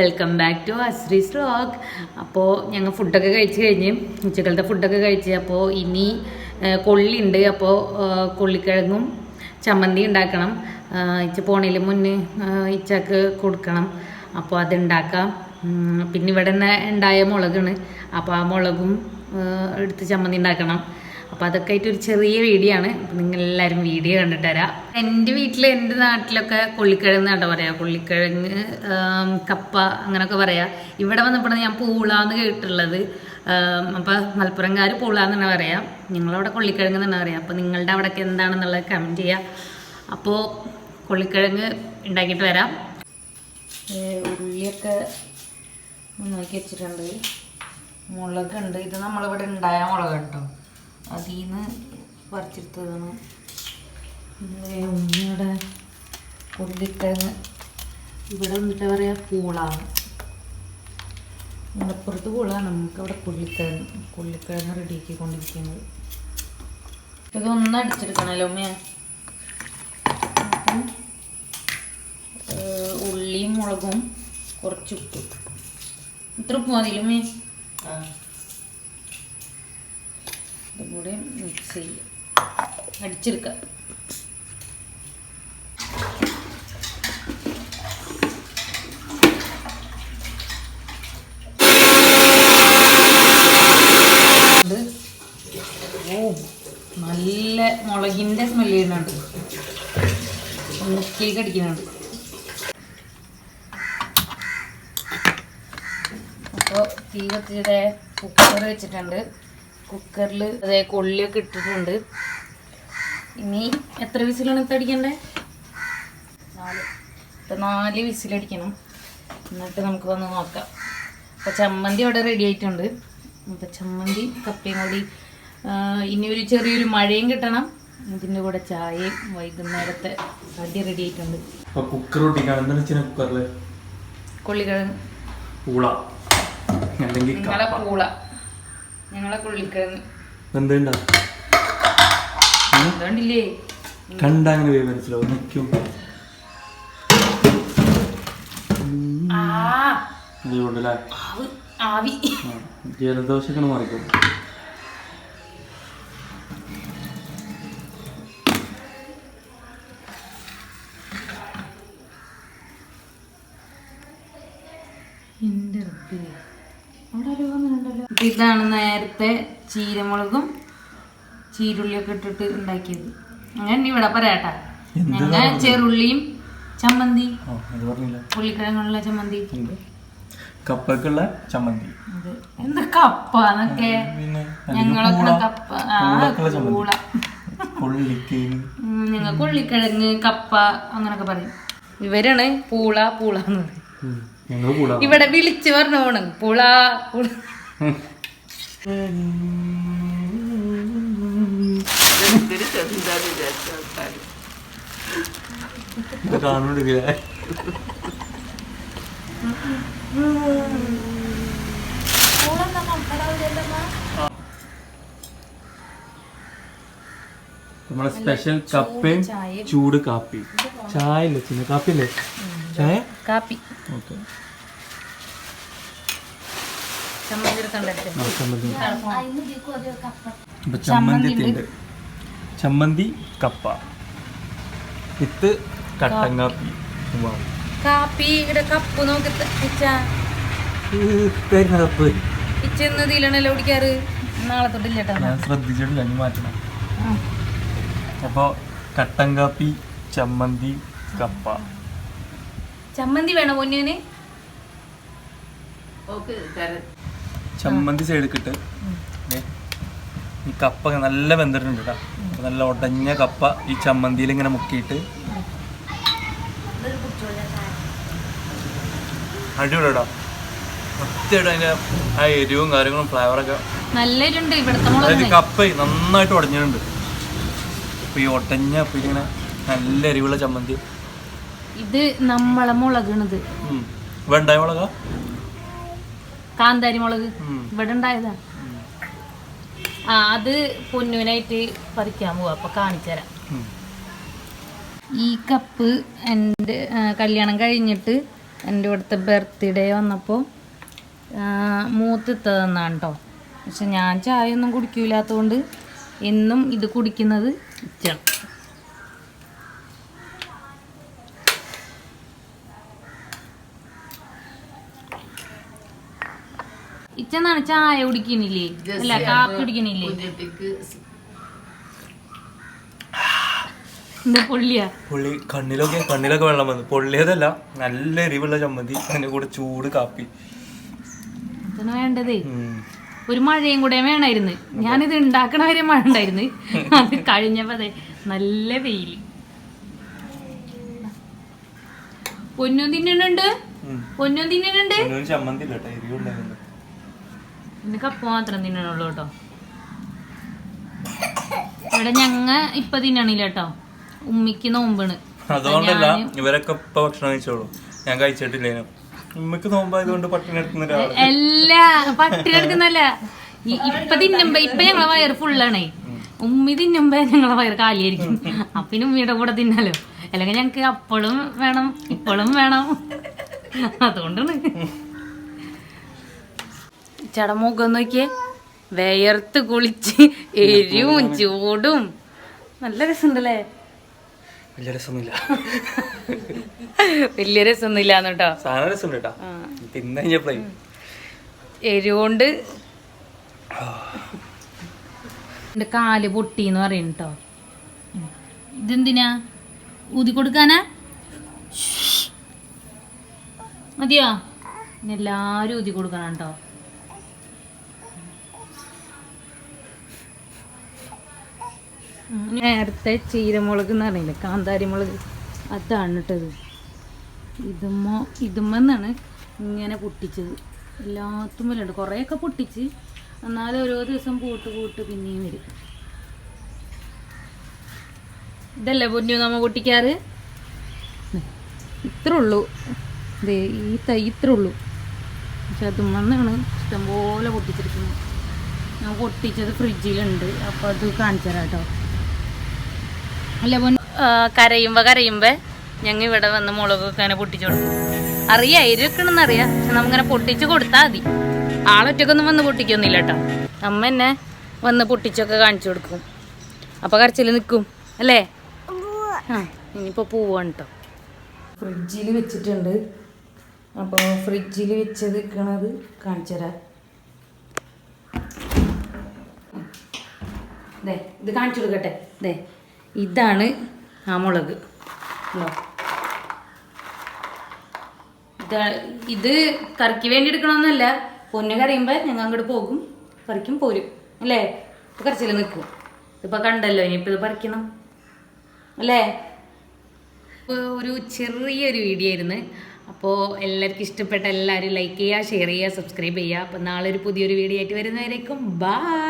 Welcome back to അശ്രീ stroke അപ്പോൾ ഞങ്ങൾ ഫുഡൊക്കെ കഴിച്ച് കഴിഞ്ഞ് ഉച്ചക്കലത്തെ ഫുഡൊക്കെ കഴിച്ച് അപ്പോൾ ഇനി കൊള്ളി കൊള്ളിയുണ്ട് അപ്പോൾ കൊള്ളിക്കിഴങ്ങും ചമ്മന്തി ഉണ്ടാക്കണം. ഇച്ച പോണേൽ മുന്നേ ഇച്ചക്ക് കൊടുക്കണം. അപ്പോൾ അതുണ്ടാക്കാം ഉണ്ടാക്കാം. പിന്നെ ഇവിടെ തന്നെ ഉണ്ടായ മുളകാണ്. അപ്പോൾ ആ മുളകും എടുത്ത് ചമ്മന്തി ഉണ്ടാക്കണം. അപ്പോൾ അതൊക്കെ ആയിട്ട് ഒരു ചെറിയ വീഡിയോ ആണ് എല്ലാവരും വീഡിയോ കണ്ടിട്ട് തരാം എന്റെ വീട്ടിൽ എന്റെ നാട്ടിലൊക്കെ കൊള്ളിക്കിഴങ്ങ് കേട്ടോ പറയാ? കൊള്ളിക്കിഴങ്ങ് കപ്പ അങ്ങനെയൊക്കെ പറയാ. ഇവിടെ വന്നപ്പോഴാണ് ഞാൻ പൂളാന്ന് കേട്ടിട്ടുള്ളത്. അപ്പോൾ മലപ്പുറംകാർ പൂളാന്നാണ് പറയാം. ഞങ്ങളവിടെ കൊള്ളിക്കിഴങ്ങ് തന്നെ പറയാം. അപ്പോൾ നിങ്ങളുടെ അവിടെയൊക്കെ എന്താണെന്നുള്ളത് കമന്റ് ചെയ്യാം. അപ്പോൾ കൊള്ളിക്കിഴങ്ങ് ഉണ്ടാക്കിയിട്ട് വരാം. ഉള്ളിയൊക്കെ നന്നാക്കി വെച്ചിട്ടുണ്ട്. മുളകുണ്ട്. ഇത് നമ്മളിവിടെ ഉണ്ടായ മുളക് കേട്ടോ അതിൽ നിന്ന് പറിച്ചെടുത്തതാണ്. പിന്നെ ഉണ്ണിയുടെ ഉള്ളിക്കിഴങ്ങ് ഇവിടെ എന്താ പറയുക പൂളാണ്. മലപ്പുറത്ത് പൂളാണ്. നമുക്കവിടെ പുള്ളിക്കിഴങ്ങ് പുള്ളിക്കിഴങ്ങ് റെഡിയാക്കിക്കൊണ്ടിരിക്കുന്നത് ഇതൊന്നും അടിച്ചെടുക്കണമല്ലോ അപ്പം ഉള്ളിയും മുളകും കുറച്ച് ഉപ്പും. ഇത്ര ഉപ്പ് മതിയില്ലേ അമ്മേ ഇതും കൂടെ മിക്സ് ചെയ്യുക അടിച്ചെടുക്കുക. ഓ നല്ല മുളകിന്റെ സ്മെല്ല് ചെയ്യുന്നുണ്ട്. മുക്കിലേക്ക് അടിക്കുന്നുണ്ട്. അപ്പോൾ തീ കത്തിച്ചത് കുക്കർ വെച്ചിട്ടുണ്ട്. കുക്കറിൽ അതേ കൊള്ളിയൊക്കെ ഇട്ടിട്ടുണ്ട്. ഇനി എത്ര വിസിലാണ് ഇപ്പം അടിക്കണ്ടേ? നാല്. ഇപ്പം നാല് വിസിലടിക്കണം. എന്നിട്ട് നമുക്ക് വന്ന് നോക്കാം. അപ്പോൾ ചമ്മന്തി അവിടെ റെഡി ആയിട്ടുണ്ട്. അപ്പോൾ ചമ്മന്തി കപ്പയും കൂടി ഇനി ഒരു ചെറിയൊരു മഴയും കിട്ടണം. ഇതിന്റെ കൂടെ ചായയും വൈകുന്നേരത്തെ സദ്യ റെഡി ആയിട്ടുണ്ട്. അപ്പൊ കുക്കർ ഒട്ടിക്കാണ്. എന്താ വെച്ചാൽ കുക്കറിൽ കൊള്ളിക്കിഴങ്ങ് പൂള. അല്ലെങ്കിൽ പൂള. ഞങ്ങളെ കൊള്ളിക്കിഴങ്ങ് എന്തുണ്ടാ? അതുകൊണ്ടില്ലേ? കണ്ട അങ്ങനെ പോയി മനസ്സിലാവും. നിൽക്കും ആവ് ജലദോഷമൊക്കെ മാറിക്കും. ഇതാണ് നേരത്തെ ചീരമുളകും ചീരുള്ളിയൊക്കെ ഇട്ടിട്ട് ഉണ്ടാക്കിയത്. അങ്ങനെ ഇവിടെ പറയാട്ടാ ഞങ്ങൾ ചെറുള്ളിയും ചമ്മന്തി. പുള്ളിക്കിഴങ്ങുള്ള ചമ്മന്തി. കപ്പക്കുള്ള ചമ്മന്തി. എന്താ? കപ്പ എന്നൊക്കെ ഞങ്ങളൊക്കെ കപ്പ. ഉള്ളിക്കിഴങ്ങ്. കപ്പ അങ്ങനൊക്കെ പറയും. ഇവരാണ് പൂള പൂള എന്ന് പറയും. ഇവിടെ വിളിച്ചു പറഞ്ഞു പോണ് പൂള പുള. ഇത് കാണുന്നുണ്ടില്ലേ നമ്മളെ സ്പെഷ്യൽ കപ്പയും. ചൂട് കാപ്പി. ചായ ഇല്ല ചിന്ന കാപ്പി അല്ലേ ചായ? കാപ്പി. ഓക്കെ. അപ്പൊ ചമ്മന്തി ഉണ്ട്. ചമ്മന്തി കപ്പ. വിത്ത് കട്ടൻ കാപ്പി. കപ്പ് നോക്കി കുടിക്കാറ്? നാളെ തൊട്ടില്ല ഞാൻ ശ്രദ്ധിച്ചിട്ടില്ല ഇനി മാറ്റണം. അപ്പോൾ കട്ടൻ കാപ്പി ചമ്മന്തി കപ്പ. ചമ്മന്തി വേണോ പൊന്നുവിന് ചമ്മന്തി സൈഡിക്കിട്ട് ഈ കപ്പ നല്ല വെന്തിട്ടുണ്ട് കേട്ടോ നല്ല ഉടഞ്ഞ കപ്പ ഈ ചമ്മന്തിയിൽ ഇങ്ങനെ മുക്കിയിട്ട്. അടിപൊളിടാ കൃത്യമായിട്ട് അതിന്റെ ആ എരിവും കാര്യങ്ങളും ഫ്ലേവറൊക്കെ അതായത് കപ്പ നന്നായിട്ട് ഉടഞ്ഞിട്ടുണ്ട് അപ്പൊ ഈ ഒടഞ്ഞ അപ്പൊ ഇങ്ങനെ നല്ല എരിവുള്ള ചമ്മന്തി. ഇത് നമ്മളെ മുളകണത്. വെണ്ടായ മുളക? കാന്താരി മുളക്. ഇവിടെ ഉണ്ടായതാ ആ അത് പൊന്നുവിനായിട്ട് പറിക്കാൻ പോവാ. അപ്പൊ കാണിച്ചു തരാം. ഈ കപ്പ് എന്റെ കല്യാണം കഴിഞ്ഞിട്ട് എന്റെ ഇവിടുത്തെ ബർത്ത്ഡേ വന്നപ്പോൾ മൂത്തിത്തതെന്നാണ് കേട്ടോ പക്ഷെ ഞാൻ ചായ ഒന്നും കുടിക്കൂലാത്തതുകൊണ്ട് എന്നും ഇത് കുടിക്കുന്നത് ഇച്ചാണ് ഇച്ചെന്നാണ് ചായ കുടിക്കണില്ലേ? അല്ല കാപ്പി കുടിക്കണില്ലേ? പുള്ളി കണ്ണിലൊക്കെ കണ്ണിലൊക്കെ വെള്ളം വന്നു. പൊള്ളിയതല്ല നല്ല എരിവുള്ള ചമ്മന്തി അതിന്റെ കൂടെ ചൂട് കാപ്പി. വേണ്ടതേ. ഒരു മഴയും കൂടെ വേണമായിരുന്നു ഞാനിത് ഉണ്ടാക്കണ വരെ മഴ ഉണ്ടായിരുന്നു. അത് കഴിഞ്ഞപ്പോ നല്ല വെയിൽ. പൊന്നും തിന്നണുണ്ട്. പൊന്നും തിന്നണുണ്ട്? ചമ്മന്തി എരിവുണ്ടായിരുന്നു കപ്പ മാത്രം തിന്നണുള്ളൂ കേട്ടോ. ഇവിടെ ഞങ്ങ ഇപ്പൊ തിന്നണില്ല കേട്ടോ. ഉമ്മിക്ക് നോമ്പാണ്. അതുകൊണ്ടല്ല ഇവരൊക്കെ ഇപ്പൊ ഭക്ഷണം കഴിച്ചോളൂ. ഞാൻ കഴിച്ചിട്ടില്ല ഉമ്മക്ക് നോമ്പായതുകൊണ്ട് പട്ടിണി എടുക്കുന്ന അല്ല പട്ടി എടുക്കുന്നല്ല ഇപ്പൊ തിന്നുമ്പോ ഇപ്പൊ ഞങ്ങളെ വയറ് ഫുള്ളാണേ. ഉമ്മി തിന്നുമ്പോ ഞങ്ങളെ വയറ് കാലിയായിരിക്കും. അപ്പിന് ഉമ്മിയുടെ കൂടെ തിന്നാലോ. അല്ലെങ്കിൽ ഞങ്ങക്ക് അപ്പോഴും വേണം ഇപ്പോഴും വേണം. അതുകൊണ്ടാണ്. ചടമുഖം നോക്കിയേ വേയർത്ത് കുളിച്ച് എരിവും ചൂടും. നല്ല രസമുണ്ടല്ലേ? വലിയ രസമൊന്നുമില്ല. വലിയ രസമൊന്നും ഇല്ലാന്ന് കേട്ടോ. സാധനം രസമുണ്ട് എരിവുകൊണ്ട് എന്റെ കാൽ പൊട്ടിന്ന് എന്ന് പറയും കേട്ടോ. ഇതെന്തിനാ? ഊതി കൊടുക്കാനാ? മതിയോ? എല്ലാരും ഊതി കൊടുക്കണം കേട്ടോ. നേരത്തെ ചീരമുളക് എന്ന് പറയുന്നത് കാന്താരി മുളക് അതാണ് കേട്ടത്. ഇതുമ്മ ഇതുമെന്നാണ് ഇങ്ങനെ പൊട്ടിച്ചത്. എല്ലാത്തുമ്മലുണ്ട് കുറേയൊക്കെ പൊട്ടിച്ച് എന്നാലും ഓരോ ദിവസം പൂട്ട് പൂട്ട് പിന്നെയും വരും. ഇതല്ലേ പൊന്നു നമ്മ പൊട്ടിക്കാറ്? ഇത്ര ഉള്ളൂ ദേ ഈ തൈ ഇത്ര ഉള്ളൂ പക്ഷെ അതുമെന്നാണ് ഇഷ്ടംപോലെ പൊട്ടിച്ചിരിക്കുന്നത്. ഞാൻ പൊട്ടിച്ചത് ഫ്രിഡ്ജിലുണ്ട്. അപ്പോൾ അത് കാണിച്ചു തരാം കേട്ടോ അല്ല കരയുമ്പേ ഞങ്ങ ഞങ്ങൾ ഇവിടെ വന്ന് മുളകൊക്കെ അങ്ങനെ പൊട്ടിച്ചു കൊടുക്കും അറിയാം എരിവെക്കണമെന്ന് അറിയാം പക്ഷെ നമ്മങ്ങനെ പൊട്ടിച്ചു കൊടുത്താൽ മതി. ആളൊറ്റക്കൊന്നും വന്ന് പൊട്ടിക്കൊന്നുമില്ല കേട്ടോ. അമ്മ എന്നെ വന്ന് പൊട്ടിച്ചൊക്കെ കാണിച്ചു കൊടുക്കും. അപ്പൊ കരച്ചിൽ നിൽക്കും അല്ലേ? ആ ഇനിയിപ്പോൾ പോവാണ് കേട്ടോ ഫ്രിഡ്ജിൽ വെച്ചിട്ടുണ്ട്. അപ്പോൾ ഫ്രിഡ്ജിൽ വെച്ചത് നിൽക്കണത് കാണിച്ചു തരാം. ദേ ഇത് കാണിച്ചു കൊടുക്കട്ടെ. ദേ ഇതാണ് ആ മുളക്? ഇതാ ഇത് കറിക്ക് വേണ്ടി എടുക്കണമെന്നല്ല പൊന്നു കറിയുമ്പോൾ ഞങ്ങൾ അങ്ങോട്ട് പോകും. പറിക്കും പോരും. അല്ലേ? ഇപ്പം കറിച്ചിൽ നിൽക്കും. ഇതിപ്പോൾ കണ്ടല്ലോ ഇനിയിപ്പോൾ ഇത് പറിക്കണം. അല്ലേ? ഇപ്പോൾ ഒരു ചെറിയൊരു വീഡിയോ ആയിരുന്നു. അപ്പോൾ എല്ലാവർക്കും ഇഷ്ടപ്പെട്ട എല്ലാവരും ലൈക്ക് ചെയ്യുക ഷെയർ ചെയ്യുക സബ്സ്ക്രൈബ് ചെയ്യുക. അപ്പോൾ നാളെ ഒരു പുതിയൊരു വീഡിയോ ആയിട്ട് വരുന്നവരേക്കും. ബൈ